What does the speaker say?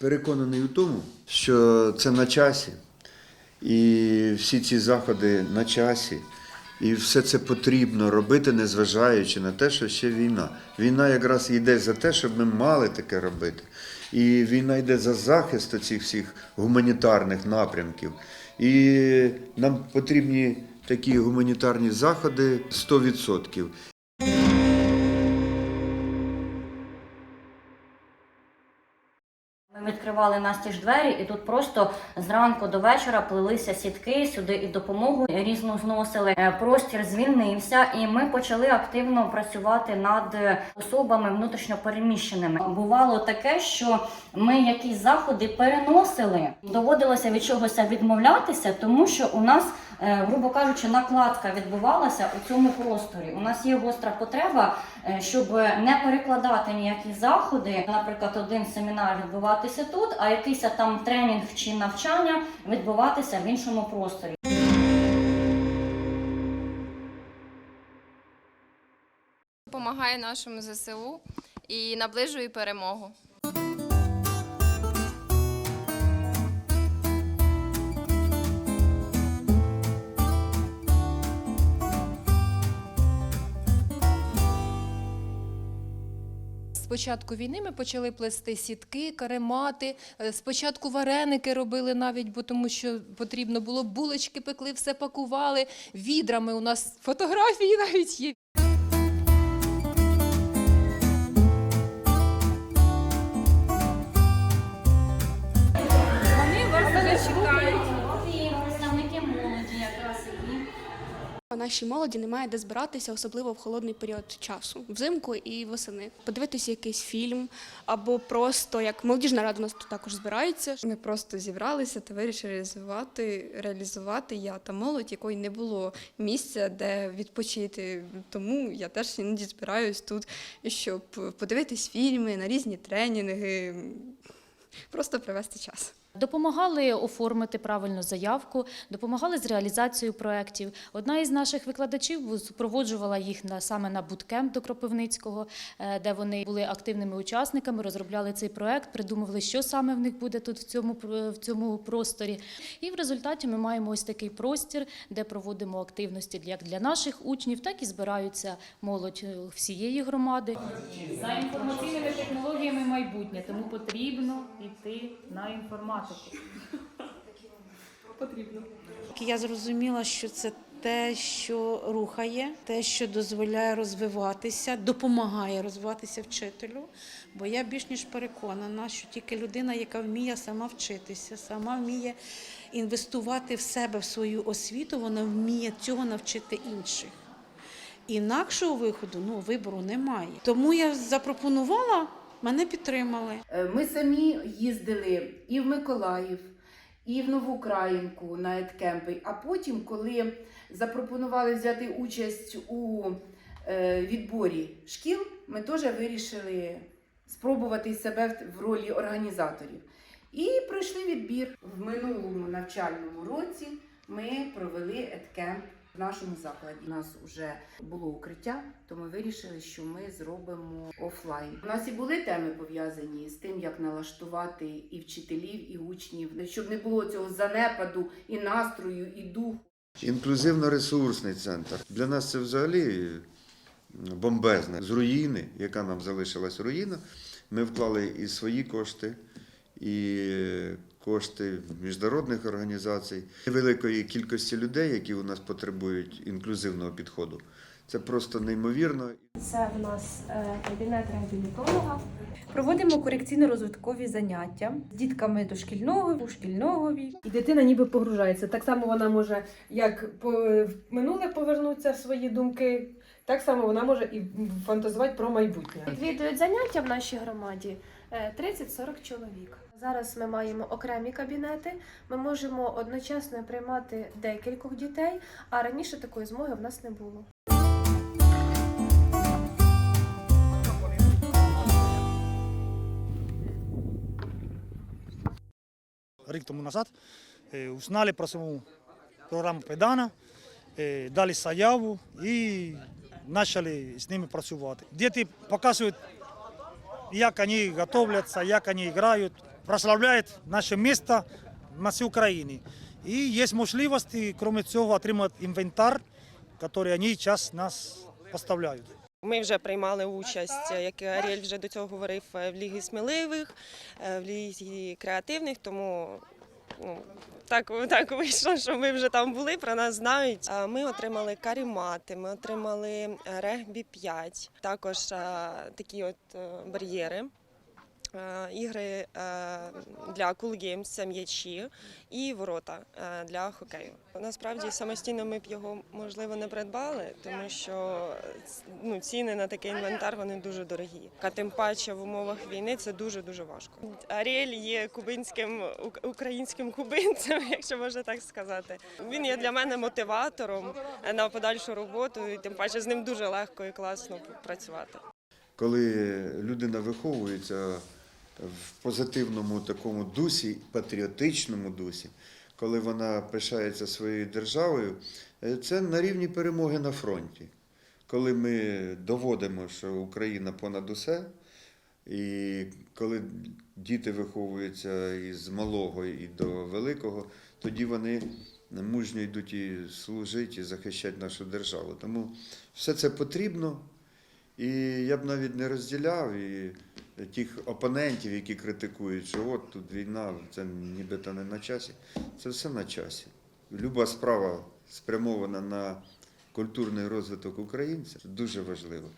Переконаний у тому, що це на часі, і всі ці заходи на часі, і все це потрібно робити, незважаючи на те, що ще війна. Війна якраз йде за те, щоб ми мали таке робити. І війна йде за захист цих всіх гуманітарних напрямків. І нам потрібні такі гуманітарні заходи 100%. Відкривали настіж двері, і тут просто зранку до вечора плелися сітки сюди і допомогу різну зносили. Е, Простір звільнився, і ми почали активно працювати над е, особами внутрішньопереміщеними. Бувало таке, що ми якісь заходи переносили. Доводилося від чогось відмовлятися, тому що у нас, грубо кажучи, накладка відбувалася у цьому просторі. У нас є гостра потреба, е, щоб не перекладати ніякі заходи. Наприклад, один семінар відбуватися тут, а якийсь там тренінг чи навчання відбуватися в іншому просторі. допомагає нашому ЗСУ і наближує перемогу. Початку війни ми почали плести сітки, каремати. Е, Спочатку вареники робили навіть, бо тому що потрібно було булочки пекли, все пакували. Відрами у нас фотографії навіть є. Нашій молоді немає де збиратися, особливо в холодний період часу, взимку і восени. Подивитися якийсь фільм або просто як молодіжна рада у нас тут також збирається. Ми просто зібралися та вирішили реалізувати, реалізувати я та молодь, якої не було місця, де відпочити. Тому я теж іноді збираюсь тут, щоб подивитись фільми на різні тренінги, просто провести час. Допомагали оформити правильно заявку, допомагали з реалізацією проєктів. Одна із наших викладачів супроводжувала їх на саме на буткемп до Кропивницького, е, де вони були активними учасниками, розробляли цей проєкт, придумували, що саме в них буде тут в цьому пр- в цьому просторі. І в результаті ми маємо ось такий простір, де проводимо активності як для наших учнів, так і збираються молодь е, всієї громади. За інформаційними технологіями майбутнє, тому потрібно йти на інформатику. Я зрозуміла, що це те, що рухає, те, що дозволяє розвиватися, допомагає розвиватися вчителю. Бо я більш ніж переконана, що тільки людина, яка вміє сама вчитися, сама вміє інвестувати в себе, в свою освіту, вона вміє цього навчити інших. Інакшого виходу, ну вибору немає. Тому я запропонувала, мене підтримали. Е, Ми самі їздили і в Миколаїв, і в Новоукраїнку на еткемпи. А потім, коли запропонували взяти участь у е, відборі шкіл, ми теж вирішили спробувати себе в- ролі організаторів. І пройшли відбір. В минулому навчальному році ми провели еткемп в нашому закладі. У нас вже було укриття, то ми вирішили, що ми зробимо офлайн. У нас і були теми пов'язані з тим, як налаштувати і вчителів, і учнів, щоб не було цього занепаду і настрою, і духу. Інклюзивно-ресурсний центр. Для нас це взагалі бомбезне. З руїни, яка нам залишилась руїна, ми вклали і свої кошти, і кошти міжнародних організацій, великої кількості людей, які у нас потребують інклюзивного підходу. Це просто неймовірно. Це в нас е, кабінет реабілітолога. Проводимо корекційно-розвиткові заняття з дітками дошкільного, шкільного віку. І дитина ніби погружається. Так само вона може як в минуле повернутися в свої думки, так само вона може і фантазувати про майбутнє. Відвідують заняття в нашій громаді е, 30-40 чоловік. Зараз ми маємо окремі кабінети. Ми можемо одночасно приймати декількох дітей, а раніше такої змоги в нас не було. рік тому назад е, узнали про саму програму Педана, е, дали заяву і почали з ними працювати. Діти показують, як вони готовляться, як вони грають. прославляет наше место на всей Украине. И есть возможности, кроме цього, отримать інвентар, який вони зараз нас поставляють. Ми вже приймали участь, як Аріель вже до цього говорив, в Лігі сміливих, е, в Лігі креативних, тому так, так вийшло, що ми вже там були, про нас знають. Ми отримали карімати, ми отримали е, регбі 5, також е, такі от е, бар'єри. Е, Ігри е, для Cool Games, це м'ячі і ворота е, для хокею. Насправді самостійно ми б його можливо не придбали, тому що ну, ціни на такий інвентар вони дуже дорогі. А тим паче в умовах війни це дуже дуже важко. Аріель є кубинським українським кубинцем, якщо можна так сказати. Він є для мене мотиватором на подальшу роботу, і тим паче з ним дуже легко і класно працювати. Коли людина виховується в позитивному такому дусі, патріотичному дусі, коли вона пишається своєю державою, е, це на рівні перемоги на фронті. Коли ми доводимо, що Україна понад усе, і коли діти виховуються із малого і до великого, тоді вони мужньо йдуть і служити, і захищати нашу державу. Тому все це потрібно. І я б навіть не розділяв і тих опонентів, які критикують, що от тут війна, це нібито не на часі. Це все на часі. Люба справа спрямована на культурний розвиток українця. Це дуже важливо.